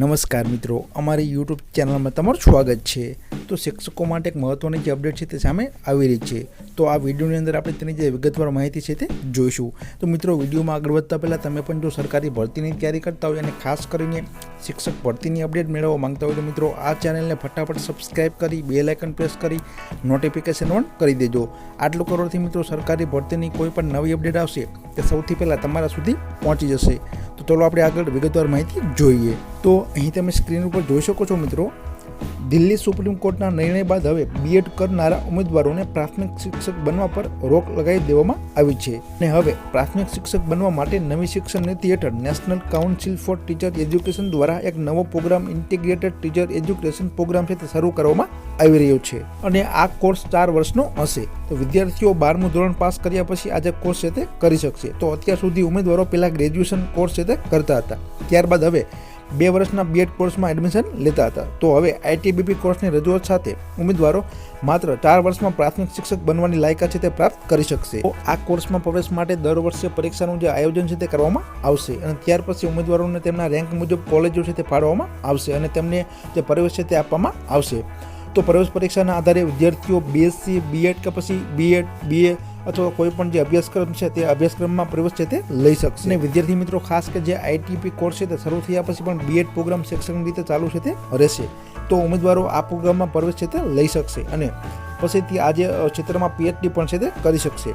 નમસ્કાર મિત્રો, અમારી યુટ્યુબ ચેનલમાં તમારું સ્વાગત છે. તો શિક્ષકો માટે એક મહત્ત્વની જે અપડેટ છે તે સામે આવી રહી છે. તો આ વિડીયોની અંદર આપણે તેની જે વિગતવાર માહિતી છે તે જોઈશું. તો મિત્રો, વિડીયોમાં આગળ વધતા પહેલાં તમે પણ જો સરકારી ભરતીની તૈયારી કરતા હોય અને ખાસ કરીને શિક્ષક ભરતીની અપડેટ મેળવવા માંગતા હોય તો મિત્રો, આ ચેનલને ફટાફટ સબસ્ક્રાઇબ કરી, બે લાઇકન પ્રેસ કરી, નોટિફિકેશન ઓન કરી દેજો. આટલું કરવાથી મિત્રો, સરકારી ભરતીની કોઈ પણ નવી અપડેટ આવશે તે સૌથી પહેલાં તમારા સુધી પહોંચી જશે. તો ચાલો આપણે આગળ વિગતવાર માહિતી જોઈએ. તો અહીં તમે સ્ક્રીન ઉપર જોઈ શકો છો મિત્રો દિલ્હી સુપ્રીમ કોર્ટના નિર્ણય બાદ હવે બીએડ કરનારા ઉમેદવારોને પ્રાથમિક શિક્ષક બનવા પર રોક લગાવી દેવામાં આવી છે. અને હવે પ્રાથમિક શિક્ષક બનવા માટે નવી શિક્ષણ નીતિ હેઠળ national council for teacher education દ્વારા એક નવો programme integrated teacher education programme તે શરૂ કરવામાં આવી રહ્યો છે. અને આ કોર્સ ચાર વર્ષનો હશે. તો વિદ્યાર્થીઓ બારમું ધોરણ પાસ કર્યા પછી આજે કોર્સ છે તે કરી શકશે. તો અત્યાર સુધી ઉમેદવારો પહેલાં ગ્રેજ્યુએશન કોર્સ છે તે કરતા હતા. ત્યારબાદ હવે બે વર્ષના બીએડ કોર્સમાં એડમિશન લેતા હતા. તો હવે આઈટીબીપી કોર્સની રજૂઆત સાથે ઉમેદવારો માત્ર ચાર વર્ષમાં પ્રાથમિક શિક્ષક બનવાની લાયકાત છે તે પ્રાપ્ત કરી શકશે. તો આ કોર્સમાં પ્રવેશ માટે દર વર્ષે પરીક્ષાનું જે આયોજન છે તે કરવામાં આવશે અને ત્યાર પછી ઉમેદવારોને તેમના રેન્ક મુજબ કોલેજો છે તે ફાળવવામાં આવશે અને તેમને જે પ્રવેશ છે તે આપવામાં આવશે. તો પ્રવેશ પરીક્ષાના આધારે વિદ્યાર્થીઓ બીએસસી બીએડ કે પછી બીએડ બીએ અથવા કોઈ પણ જે અભ્યાસક્રમ છે તે અભ્યાસક્રમમાં પ્રવેશ છે તે લઈ શકશે. અને વિદ્યાર્થી મિત્રો, ખાસ કે જે આઈટીપી કોર્સ છે તે શરૂ થયા પછી પણ બીએડ પ્રોગ્રામ શૈક્ષણિક રીતે ચાલુ છે તે રહેશે. તો ઉમેદવારો આ પ્રોગ્રામમાં પ્રવેશ છે તે લઈ શકશે અને પછી તે આજે ક્ષેત્રમાં પીએચડી પણ છે તે કરી શકશે.